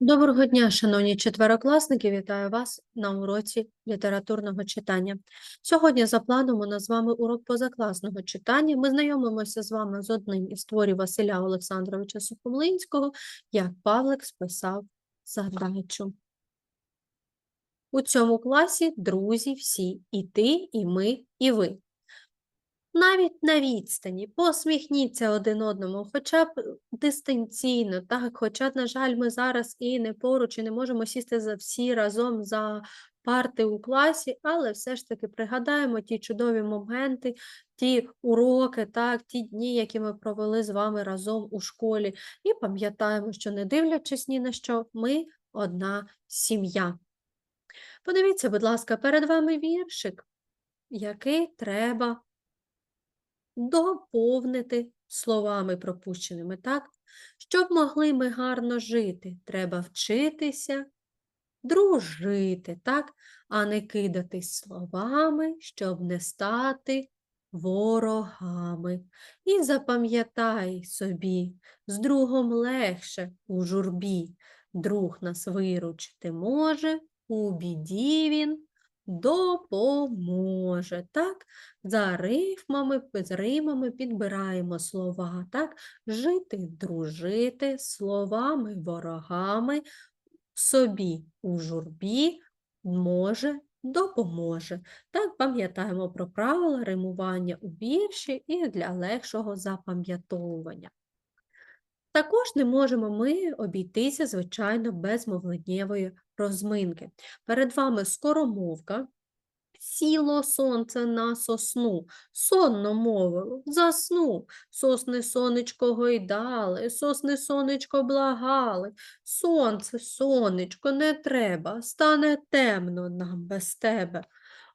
Доброго дня, шановні четверокласники! Вітаю вас на уроці літературного читання. Сьогодні за планом у нас з вами урок позакласного читання. Ми знайомимося з вами з одним із творів Василя Олександровича Сухомлинського, як Павлик списав задачу. У цьому класі друзі всі і ти, і ми, і ви. Навіть на відстані. Посміхніться один одному, хоча б дистанційно, так, хоча, на жаль, ми зараз і не поруч, і не можемо сісти за всі разом за парти у класі, але все ж таки пригадаємо ті чудові моменти, ті уроки, так, ті дні, які ми провели з вами разом у школі, і пам'ятаємо, що не дивлячись ні на що, ми одна сім'я. Подивіться, будь ласка, перед вами віршик, який треба доповнити словами пропущеними, так? Щоб могли ми гарно жити, треба вчитися, дружити, так? А не кидатись словами, щоб не стати ворогами. І запам'ятай собі, з другом легше у журбі. Друг нас виручити може, у біді він допоможе. Так? За рифмами, з римами підбираємо слова. Так? Жити, дружити, словами, ворогами, собі у журбі може, допоможе. Так пам'ятаємо про правила римування у вірші і для легшого запам'ятовування. Також не можемо ми обійтися, звичайно, без мовленнєвої розминки. Перед вами скоромовка. Сіло сонце на сосну, сонно мовило, заснув, сосни сонечко гойдали, сосни сонечко благали, сонце, сонечко, не треба, стане темно нам без тебе.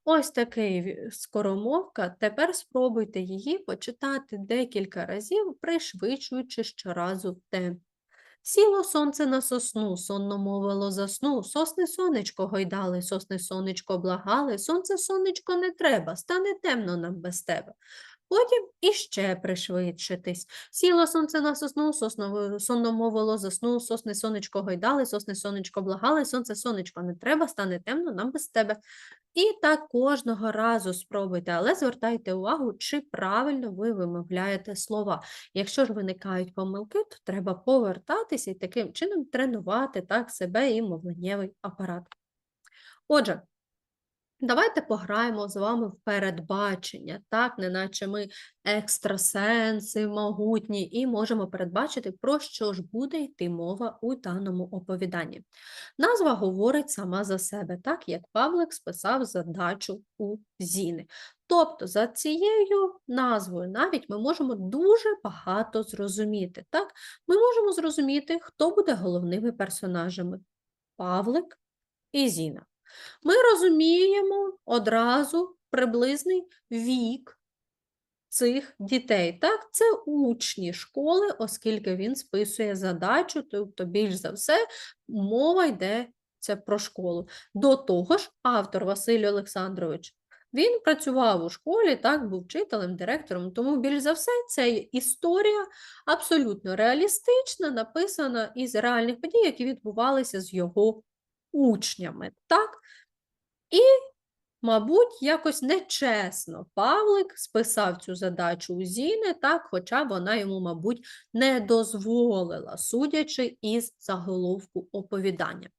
Ось такий скоромовка. Тепер спробуйте її почитати декілька разів, пришвидшуючи щоразу темп. Сіло сонце на сосну, сонно мовило засну, сосни сонечко гойдали, сосни сонечко благали, сонце сонечко не треба, стане темно нам без тебе. Потім іще пришвидшитись. Сіло сонце на сосну, сонно мовило засну, сосни сонечко гойдали, сосни сонечко благали, сонце сонечко не треба, стане темно нам без тебе. І так кожного разу спробуйте, але звертайте увагу, чи правильно ви вимовляєте слова. Якщо ж виникають помилки, то треба повертатися і таким чином тренувати так себе і мовленнєвий апарат. Отже, давайте пограємо з вами в передбачення, так, неначе ми екстрасенси могутні, і можемо передбачити, про що ж буде йти мова у даному оповіданні. Назва говорить сама за себе, так як Павлик списав задачу у Зіни. Тобто за цією назвою навіть ми можемо дуже багато зрозуміти. Так? Ми можемо зрозуміти, хто буде головними персонажами Павлик і Зіна. Ми розуміємо одразу приблизний вік цих дітей. Так, це учні школи, оскільки він списує задачу, тобто, більш за все, мова йде про школу. До того ж, автор Василь Олександрович. Він працював у школі, так, був вчителем, директором, тому більш за все це історія абсолютно реалістична, написана із реальних подій, які відбувалися з його учнями. Так? І Мабуть, якось нечесно Павлик списав цю задачу у Зіни, так, хоча вона йому, мабуть, не дозволила, судячи із заголовку оповідання.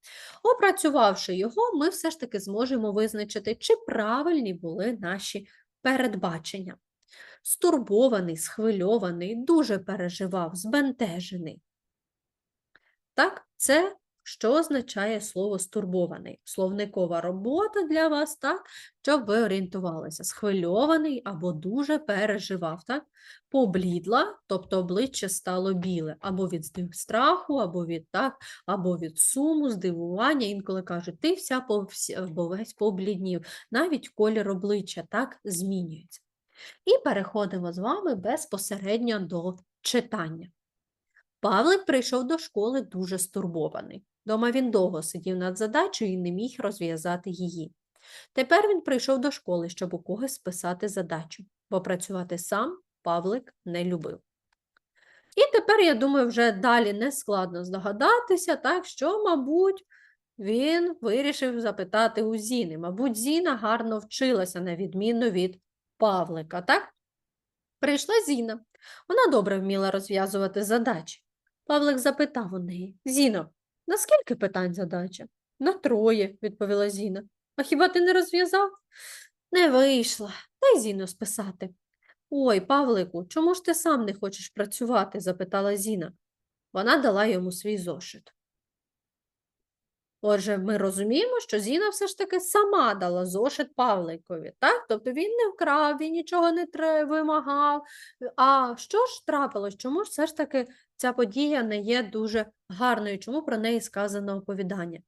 Опрацювавши його, ми все ж таки зможемо визначити, чи правильні були наші передбачення. Стурбований, схвильований, дуже переживав, збентежений. Так, це що означає слово стурбований? Словникова робота для вас, так, щоб ви орієнтувалися. Схвильований або дуже переживав, так? Поблідла, тобто обличчя стало біле, або від страху, або від так, або від суму, здивування. Інколи кажуть, ти вся або весь побліднів. Навіть колір обличчя так змінюється. І переходимо з вами безпосередньо до читання. Павлик прийшов до школи дуже стурбований. Дома він довго сидів над задачею і не міг розв'язати її. Тепер він прийшов до школи, щоб у когось списати задачу, бо працювати сам Павлик не любив. І тепер, я думаю, вже далі не складно здогадатися, так, що, мабуть, він вирішив запитати у Зіни. Мабуть, Зіна гарно вчилася, на відміну від Павлика, так? Прийшла Зіна. Вона добре вміла розв'язувати задачі. Павлик запитав у неї: Зіно, на скільки питань задача? На троє, відповіла Зіна. А хіба ти не розв'язав? Не вийшла. Дай Зіно списати. Ой, Павлику, чому ж ти сам не хочеш працювати? запитала Зіна. Вона дала йому свій зошит. Отже, ми розуміємо, що Зіна все ж таки сама дала зошит Павликові, так? Тобто він не вкрав, він нічого не вимагав. А що ж трапилось? Чому ж все ж таки ця подія не є дуже гарною? Чому про неї сказано оповідання?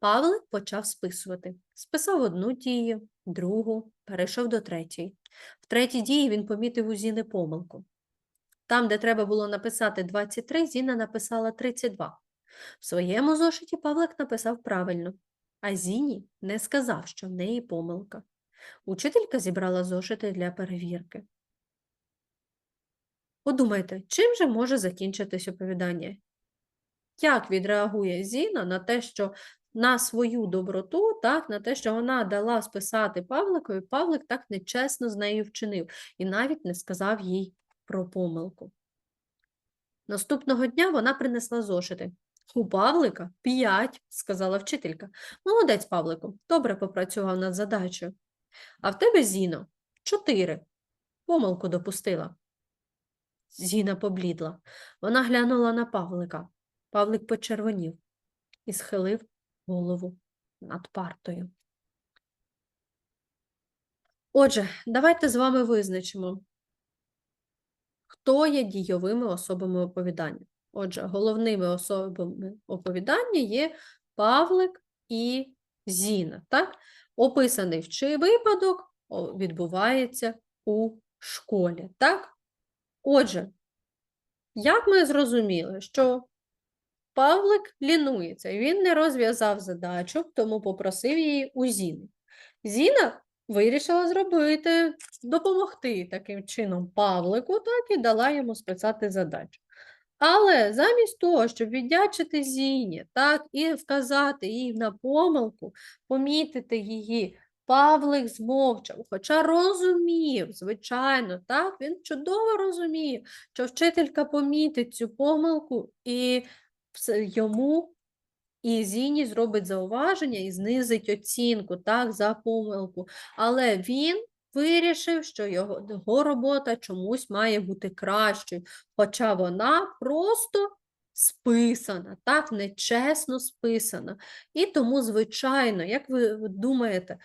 Павлик почав списувати. Списав одну дію, другу, перейшов до третьої. В третій дії він помітив у Зіни помилку. Там, де треба було написати 23, Зіна написала 32. В своєму зошиті Павлик написав правильно, а Зіні не сказав, що в неї помилка. Учителька зібрала зошити для перевірки. Подумайте, чим же може закінчитись оповідання? Як відреагує Зіна на те, що на свою доброту, так, на те, що вона дала списати Павликові, Павлик так нечесно з нею вчинив і навіть не сказав їй про помилку. Наступного дня вона принесла зошити. У Павлика п'ять, сказала вчителька. Молодець, Павлику, добре попрацював над задачею. А в тебе, Зіно, чотири. Помилку допустила. Зіна поблідла. Вона глянула на Павлика. Павлик почервонів і схилив голову над партою. Отже, давайте з вами визначимо, хто є дійовими особами оповідання. Отже, головними особами оповідання є Павлик і Зіна. Так? Описаний вчий випадок відбувається у школі. Так? Отже, як ми зрозуміли, що Павлик лінується, він не розв'язав задачу, тому попросив її у Зіни. Зіна вирішила зробити, допомогти таким чином Павлику, так і дала йому списати задачу. Але замість того, щоб віддячити Зіні, так, і вказати їй на помилку, помітити її, Павлик змовчав, хоча розумів, звичайно, так, він чудово розумів, що вчителька помітить цю помилку і йому і Зіні зробить зауваження і знизить оцінку так, за помилку. Але він вирішив, що його, його робота чомусь має бути кращою, хоча вона просто списана, так, нечесно списана. І тому, звичайно, як ви думаєте,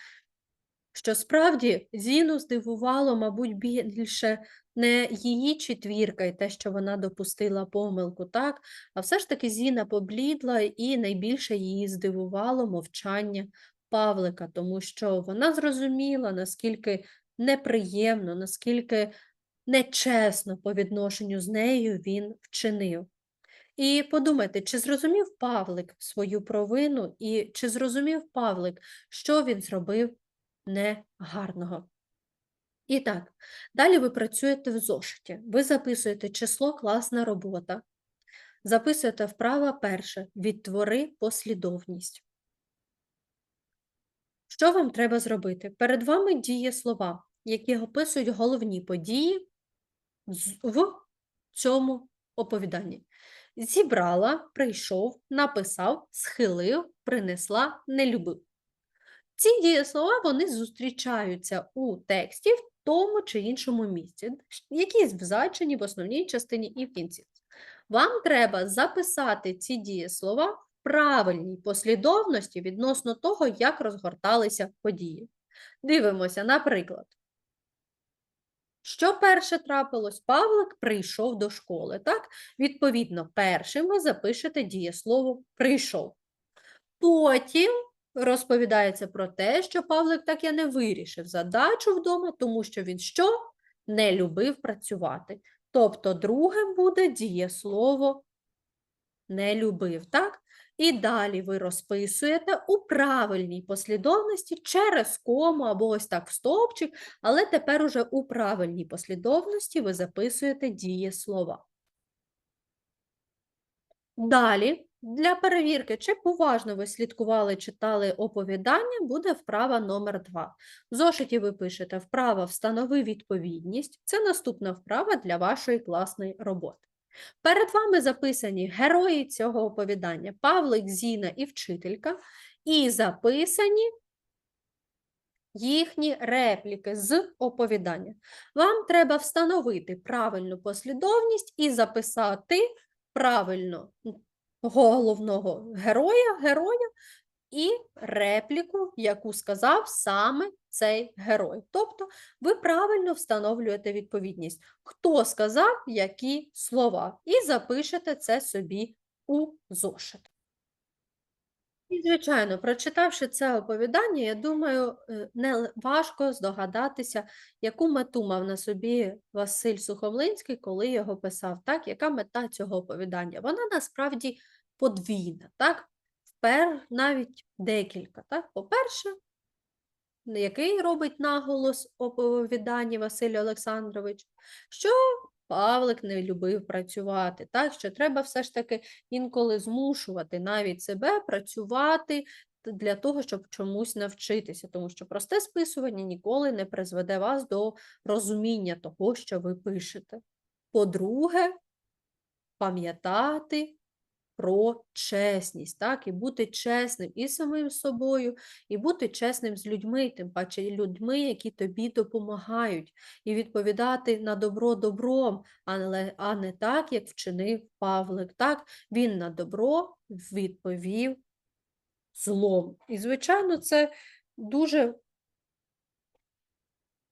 що справді Зіну здивувало, мабуть, більше не її четвірка і те, що вона допустила помилку, так? А все ж таки Зіна поблідла і найбільше її здивувало мовчання Павлика, тому що вона зрозуміла, наскільки неприємно, наскільки нечесно по відношенню з нею він вчинив. І подумайте, чи зрозумів Павлик свою провину, і чи зрозумів Павлик, що він зробив негарного. І так, далі ви працюєте в зошиті. Ви записуєте число класна робота. Записуєте вправа перше відтвори послідовність. Що вам треба зробити? Перед вами діє слова, які описують головні події в цьому оповіданні. Зібрала, прийшов, написав, схилив, принесла, не любив. Ці дієслова вони зустрічаються у тексті в тому чи іншому місці, якісь в зачині, в основній частині і в кінці. Вам треба записати ці дієслова в правильній послідовності відносно того, як розгорталися події. Дивимося, наприклад. Що перше трапилось? Павлик прийшов до школи. Так? Відповідно, першим ви запишете дієслово прийшов. Потім розповідається про те, що Павлик так і не вирішив задачу вдома, тому що він що? Не любив працювати. Тобто, другим буде дієслово не любив, так? І далі ви розписуєте у правильній послідовності через кому або ось так в стовпчик, але тепер уже у правильній послідовності ви записуєте дієслова. Далі, для перевірки, чи уважно ви слідкували, читали оповідання, буде вправа номер 2. В зошиті ви пишете вправа «Встанови відповідність». Це наступна вправа для вашої класної роботи. Перед вами записані герої цього оповідання Павлик, Зіна і вчителька, і записані їхні репліки з оповідання. Вам треба встановити правильну послідовність і записати правильно головного героя, героя і репліку, яку сказав саме цей герой. Тобто ви правильно встановлюєте відповідність, хто сказав які слова, і запишете це собі у зошит. І, звичайно, прочитавши це оповідання, я думаю, е, не важко здогадатися, яку мету мав на собі Василь Сухомлинський, коли його писав. Так, яка мета цього оповідання? Вона насправді подвійна, так? Впер навіть декілька. Так? По-перше, який робить наголос оповіданні Василь Олександрович, що Павлик не любив працювати, так? Що треба все ж таки інколи змушувати навіть себе працювати для того, щоб чомусь навчитися, тому що просте списування ніколи не призведе вас до розуміння того, що ви пишете. По-друге, пам'ятати про чесність, так, і бути чесним і самим собою, і бути чесним з людьми, тим паче людьми, які тобі допомагають, і відповідати на добро добром, а не так, як вчинив Павлик. Так, він на добро відповів злом. І, звичайно, це дуже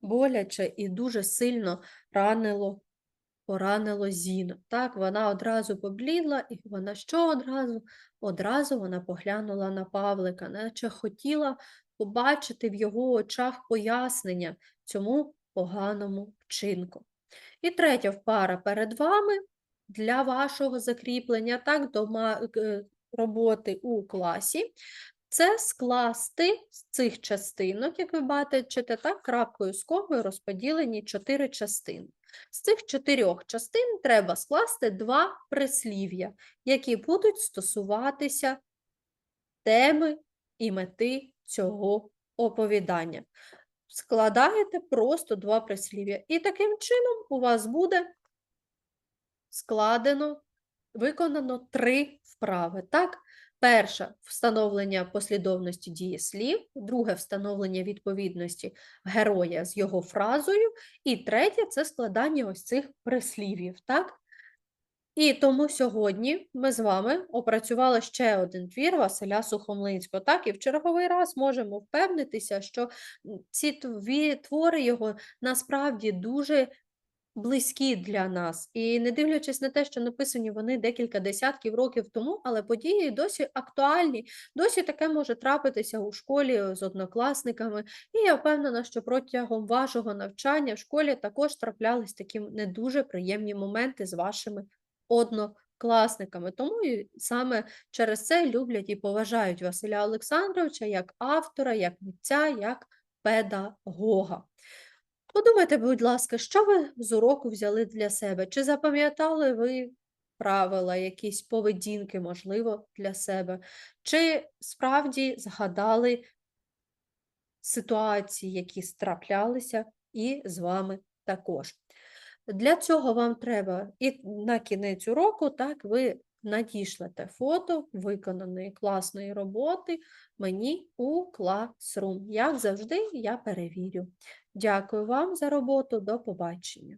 боляче і дуже сильно ранило поранило Зіну. Так, вона одразу поблідла, і вона що одразу? Одразу вона поглянула на Павлика, наче хотіла побачити в його очах пояснення цьому поганому вчинку. І третя пара перед вами для вашого закріплення, так, дома, е, роботи у класі. Це скласти з цих частинок, як ви бачите, так, крапкою з комою розподілені чотири частини. З цих чотирьох частин треба скласти два прислів'я, які будуть стосуватися теми і мети цього оповідання. Складаєте просто два прислів'я. І таким чином у вас буде складено, виконано три вправи. Так? Перше встановлення послідовності дієслів, друге встановлення відповідності героя з його фразою, і третє це складання ось цих прислів'їв. І тому сьогодні ми з вами опрацювали ще один твір Василя Сухомлинського. Так, і в черговий раз можемо впевнитися, що ці твори його насправді дуже близькі для нас. І не дивлячись на те, що написані вони декілька десятків років тому, але події досі актуальні, досі таке може трапитися у школі з однокласниками. І я впевнена, що протягом вашого навчання в школі також траплялись такі не дуже приємні моменти з вашими однокласниками. Тому і саме через це люблять і поважають Василя Олександровича як автора, як митця, як педагога. Подумайте, будь ласка, що ви з уроку взяли для себе? Чи запам'ятали ви правила, якісь поведінки, можливо, для себе? Чи справді згадали ситуації, які траплялися і з вами також? Для цього вам треба і на кінець уроку, так, ви надішлете фото виконаної класної роботи мені у Classroom. Як завжди, я перевірю. Дякую вам за роботу. До побачення.